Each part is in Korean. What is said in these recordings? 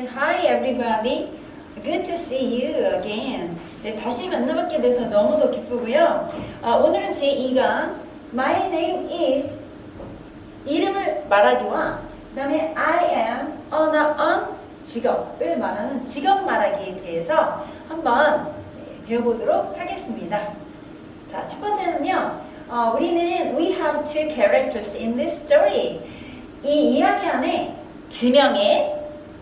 네, hi everybody. Good to see you again. 네, 다시 만나뵙게 돼서 너무도 기쁘고요. 아, 오늘은 제 2강 My name is 이름을 말하기와 그다음에 I am on on 직업을 말하는 직업 말하기에 대해서 한번 네, 배워보도록 하겠습니다. 자, 첫 번째는요. 어, 우리는 we have two characters in this story. 이 이야기 안에 두 명의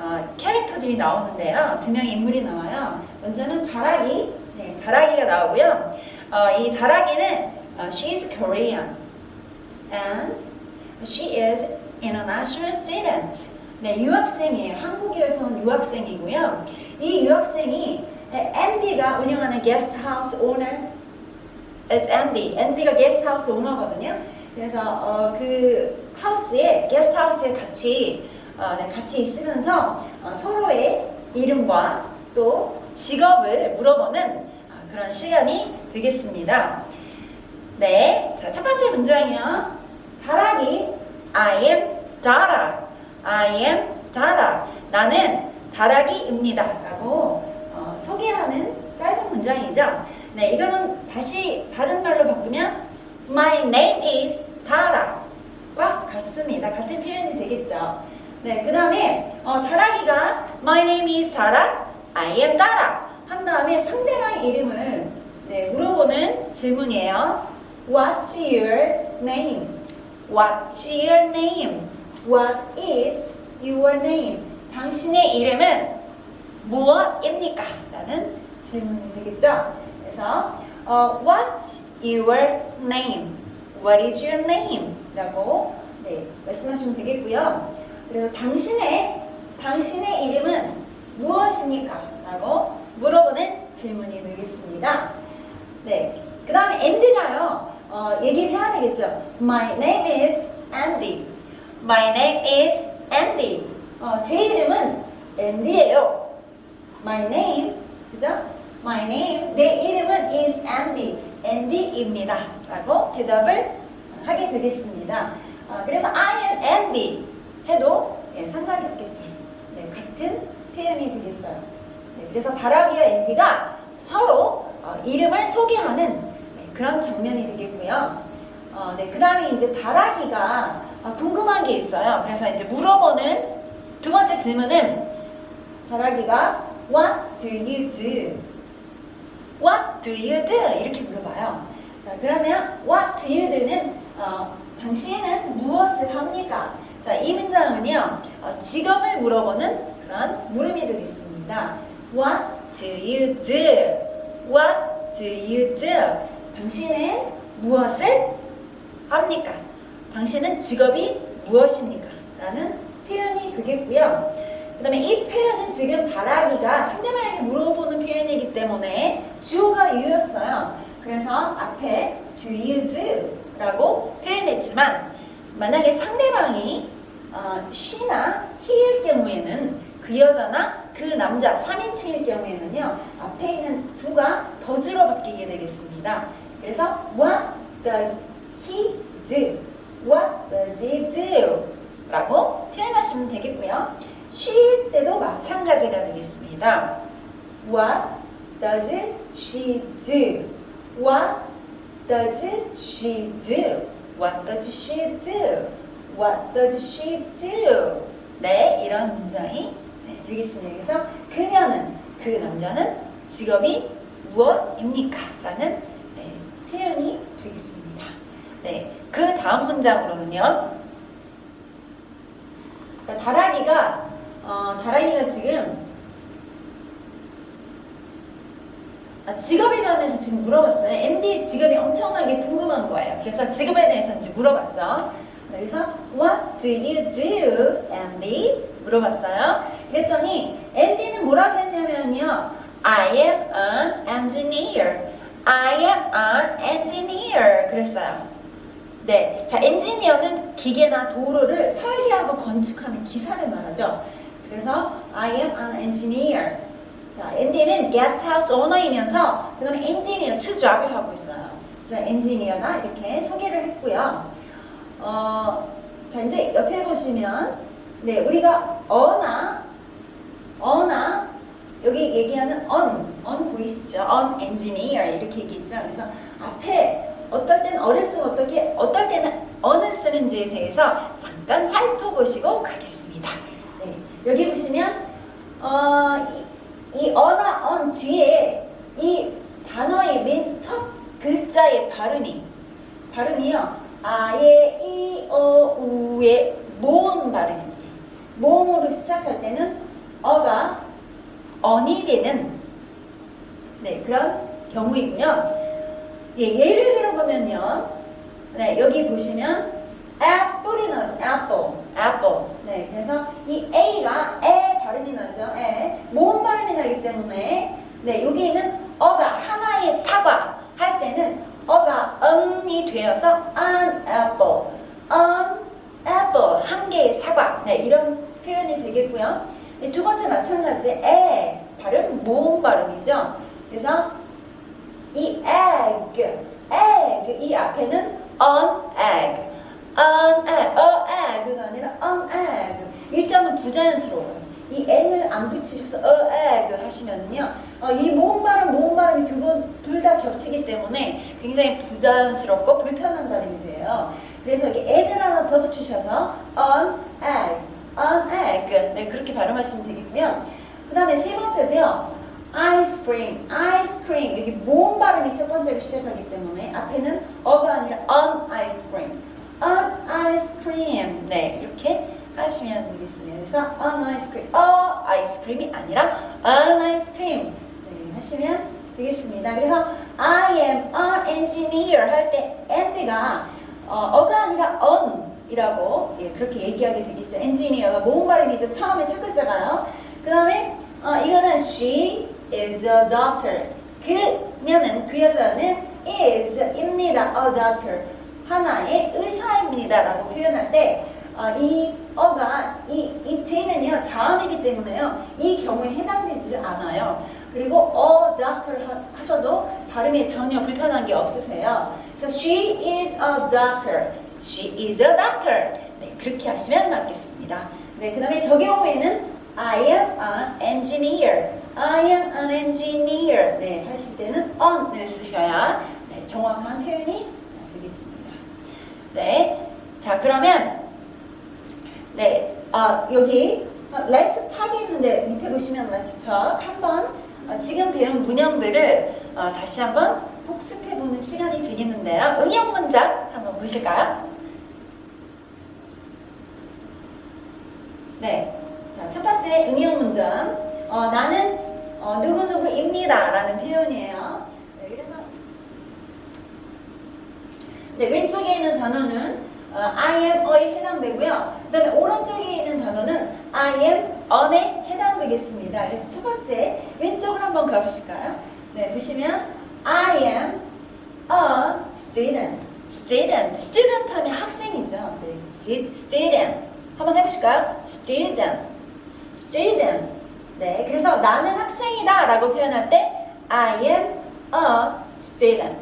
어, 캐릭터들이 나오는데요. 두 명의 인물이 나와요. 먼저는 다락이, 네, 다락이가 나오고요. 어, 이 다락이는 어, she is Korean and she is international student. 네, 유학생이에요. 한국에서 온 유학생이고요. 이 유학생이 앤디가 운영하는 게스트하우스 오너 is 앤디. 앤디가 게스트하우스 오너거든요. 그래서 어, 그 하우스에 게스트하우스에 같이 같이 있으면서 어, 서로의 이름과 또 직업을 물어보는 어, 그런 시간이 되겠습니다. 네, 자, 첫 번째 문장이요. 다락이 I am Dara. I am Dara. 나는 다락이입니다. 라고 어, 소개하는 짧은 문장이죠. 네, 이거는 다시 다른 말로 바꾸면 My name is Dara과 같습니다. 같은 표현이 되겠죠. 네, 그 다음에 어, 다락이가 My name is Dara, I am Dara 한 다음에 상대방의 이름을 네, 물어보는 질문이에요. What's your name? What's your name? What is your name? 당신의 이름은 무엇입니까? 라는 질문이 되겠죠. 그래서 어, What's your name? What is your name? 라고 네, 말씀하시면 되겠고요. 그래서 당신의 당신의 이름은 무엇입니까? 라고 물어보는 질문이 되겠습니다. 네. 그 다음에 앤디가요, 어, 얘기를 해야 되겠죠. My name is Andy. My name is Andy. 어, 제 이름은 앤디예요. My name, 그죠? My name, 내 이름은 is Andy. 앤디입니다. 라고 대답을 하게 되겠습니다. 어, 그래서 I am Andy 해도 예, 상관이 없겠지. 네, 같은 표현이 되겠어요. 네, 그래서 다락이와 앤디가 서로 어, 이름을 소개하는 네, 그런 장면이 되겠고요. 어, 네, 그 다음에 이제 다락이가 어, 궁금한 게 있어요. 그래서 이제 물어보는 두 번째 질문은 다락이가 What do you do? What do you do? 이렇게 물어봐요. 자, 그러면 What do you do는 어, 당신은 무엇을 합니까? 자, 이 문장은요, 어, 직업을 물어보는 그런 물음이 되겠습니다. What do you do? What do you do? 당신은 무엇을 합니까? 당신은 직업이 무엇입니까? 라는 표현이 되겠고요. 그 다음에 이 표현은 지금 다락이가 상대방에게 물어보는 표현이기 때문에 주어가 you였어요. 그래서 앞에 do you do? 라고 표현했지만 만약에 상대방이 어, she나 he일 경우에는 그 여자나 그 남자 3인칭일 경우에는요 앞에 있는 do가 더즈로 바뀌게 되겠습니다. 그래서 what does he do? What does he do? 라고 표현하시면 되겠고요. 쉴 때도 마찬가지가 되겠습니다. What does she do? What does she do? What does she do? What does she do? 네, 이런 문장이 네, 되겠습니다. 그래서 그녀는, 그 남자는 직업이 무엇입니까? 라는 네, 표현이 되겠습니다. 네, 그 다음 문장으로는요. 그러니까 다락이가 어, 다락이가 지금 아, 직업에 관해서 지금 물어봤어요. 앤디의 직업이 엄청나게 궁금한 거예요. 그래서 직업에 대해서 이제 물어봤죠. 그래서 What do you do, Andy? 물어봤어요. 그랬더니 앤디는 뭐라 그랬냐면요. I am an engineer. I am an engineer. 그랬어요. 네, 자 엔지니어는 기계나 도로를 설계하고 건축하는 기사를 말하죠. 그래서 I am an engineer. 자, 앤디는 게스트하우스 오너이면서 그다음에 엔지니어 투 잡을 하고 있어요. 그래서 엔지니어나 이렇게 소개를 했고요. 어, 자 이제 옆에 보시면 네 우리가 어나 어나 여기 얘기하는 on, on 보이시죠? on engineer 이렇게 얘기했죠. 그래서 앞에 어떨 때는 어를 쓰고 어떻게 어떨 때는 어는 쓰는지에 대해서 잠깐 살펴보시고 가겠습니다. 네, 여기 보시면 어, 이, 이 어나 on 뒤에 이 단어의 맨 첫 글자의 발음이 발음이요. 아예 이어 우의 모음 발음입니다. 모음으로 시작할 때는 어가 언이 되는 네, 그런 경우이고요. 예, 예를 들어보면요. 네, 여기 보시면 apple이 나오죠. apple, apple. 네, 그래서 이 a가 에 발음이 나죠. 에 모음 발음이 나기 때문에 네, 여기 있는 어가 하나의 사과 할 때는 어가 응이 되어서 an apple, an apple 한 개의 사과. 네, 이런 표현이 되겠고요. 네, 두 번째 마찬가지 에 발음 모음 발음이죠. 그래서 이 egg, egg 이 앞에는 an egg, an egg, a egg가 아니라 an egg. 일단은 부자연스러워요. 이 n을 안 붙이셔서 a egg 하시면은요, 어, 이 모음 발음, 모음 발음이 두 번 둘 다 겹치기 때문에 굉장히 부자연스럽고 불편한 발음이 돼요. 그래서 여기 n을 하나 더 붙이셔서 an egg, an egg. 네, 그렇게 발음하시면 되겠고요. 그 다음에 세 번째도요. 아이스크림, 아이스크림 여기 모음 발음이 첫 번째로 시작하기 때문에 앞에는 어가 아니라 on ice-cream, on ice-cream 네 이렇게 하시면 되겠습니다. 그래서 on ice-cream, 어 아이스크림이 아니라 on ice-cream 네, 하시면 되겠습니다. 그래서 I am an engineer 할 때 and가 어, 가 아니라 on 이라고 예, 그렇게 얘기하게 되겠죠. engineer가 모음 발음이죠. 처음에 첫 글자가요. 그 다음에 어, 이거는 she is a doctor. 그녀는 그 여자는 is입니다. a doctor. 하나의 의사입니다 라고 표현할 때 어, 이 어가 이 it는요 자음이기 때문에요 이 경우에 해당되지를 않아요. 그리고 a doctor 하- 하셔도 발음에 전혀 불편한 게 없으세요. 그래서 she is a doctor. She is a doctor. 네, 그렇게 하시면 맞겠습니다. 네, 그 다음에 저 경우에는 I am an engineer. I am an engineer. 네, 하실 때는 on을 쓰셔야 네, 정확한 표현이 되겠습니다. 네, 자 그러면 네, 아 여기 어, Let's Talk 있는데 밑에 보시면 Let's Talk 한번 어, 지금 배운 문형들을 어, 다시 한번 복습해보는 시간이 되겠는데요. 응용 문장 한번 보실까요? 네. 자, 첫 번째 응용 문장. 어, 나는 어, 누구누구입니다. 라는 표현이에요. 네, 그래서 네, 왼쪽에 있는 단어는 어, I am 어에 해당되고요. 그 다음에 오른쪽에 있는 단어는 I am on에 해당되겠습니다. 그래서 첫 번째 왼쪽으로 한번 가보실까요? 네, 보시면 I am a student. student. student 하면 학생이죠. 네, stu- student. 한번 해보실까요? student. student. 네, 그래서 나는 학생이다 라고 표현할 때 I am a student.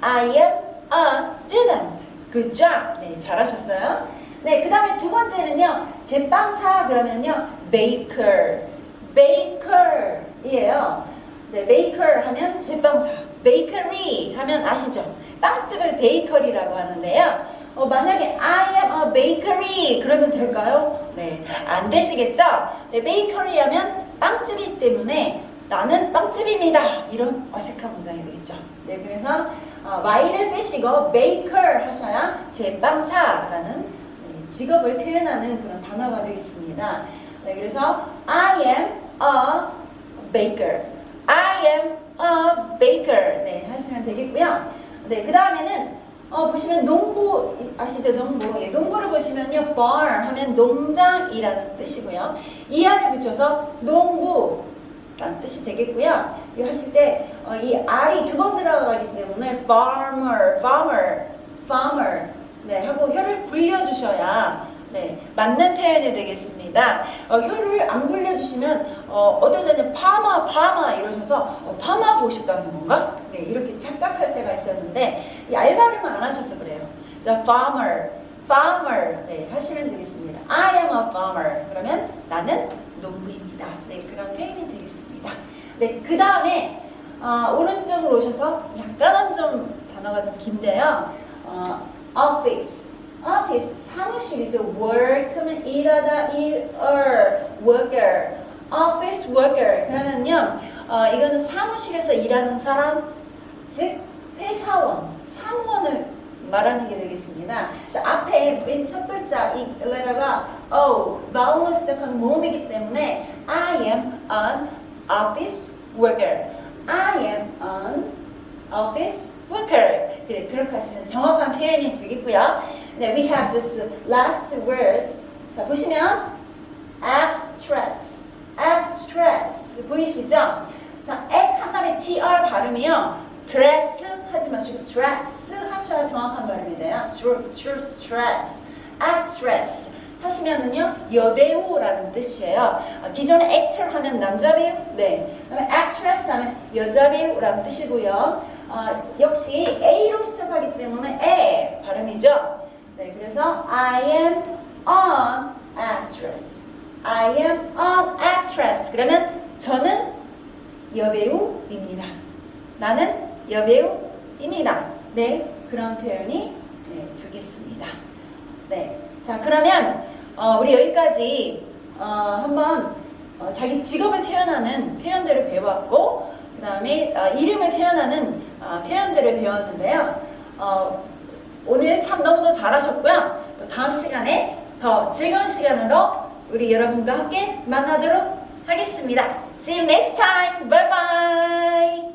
I am a student. Good. 네, 잘하셨어요. 네, 그 다음에 두 번째는요. 제빵 사 그러면요. baker. baker이에요. 네, baker 하면 제빵사. bakery 하면 아시죠? 빵집을 베이커리라고 하는데요. 어, 만약에 I am a bakery 그러면 될까요? 네, 안 되시겠죠? 네, bakery 하면 빵집이기 때문에 나는 빵집입니다. 이런 어색한 문장이 되겠죠. 네, 그래서 어, Y를 빼시고 baker 하셔야 제빵사라는 네, 직업을 표현하는 그런 단어가 되겠습니다. 네, 그래서 I am a baker. I am a baker. 네, 하시면 되겠고요. 네, 그 다음에는 어, 보시면 농부 이- 아시죠? 농부. 예, 농부를 보시면요. farm 하면 농장이라는 뜻이고요. 이 안에 붙여서 농부 라는 뜻이 되겠고요. 이거 하실 때 어, 이 R이 두 번 들어가기 때문에 farmer, farmer, farmer 네, 하고 혀를 굴려주셔야 네, 맞는 표현이 되겠습니다. 어, 혀를 안 굴려주시면 어, 어떤 데는 파마, 파마 이러셔서 어, 파마 보셨다는 건가? 네, 이렇게 착각할 때가 있었는데 이 알바름을 안 하셔서 그래요. 자, farmer, farmer 네, 하시면 되겠습니다. I am a farmer. 그러면 나는 농부입니다. 네, 그런 표현이 되겠습니다. 네, 그 다음에 어, 오른쪽으로 오셔서 약간은 좀 단어가 좀 긴데요. 어, office, office 사무실이죠. work면 일하다 일을 worker, office worker 그러면요. 어, 이거는 사무실에서 일하는 사람, 즉 회사원, 사무원을 말하는 게 되겠습니다. 그래서 앞에 맨 첫 글자 이 레터가 O, vowel로 시작하는 모음이기 때문에 I am an office worker. I am an office worker. 네, 그렇게 하시면 정확한 표현이 되겠고요. 네, we have just last words. 자, 보시면 actress, actress 보이시죠? 자, act 한 다음에 tr 발음이요. dress 하지 마시고 stress 하셔야 정확한 발음이 돼요. Stress, actress 하시면은요 여배우라는 뜻이에요. 아, 기존에 actor 하면 남자 배우, 네. 그다음에 actress 하면 여자 배우라는 뜻이고요. 어, 역시 A로 시작하기 때문에 A 발음이죠. 네, 그래서 I am an actress. I am an actress. 그러면 저는 여배우입니다. 나는 여배우입니다. 네, 그런 표현이 네, 되겠습니다. 네, 자 그러면 어, 우리 여기까지 어, 한번 어, 자기 직업을 표현하는 표현들을 배워왔고 그 다음에 어, 이름을 표현하는 어, 표현들을 배웠는데요. 어, 오늘 참 너무도 잘하셨고요. 또 다음 시간에 더 즐거운 시간으로 우리 여러분과 함께 만나도록 하겠습니다. See you next time. Bye bye.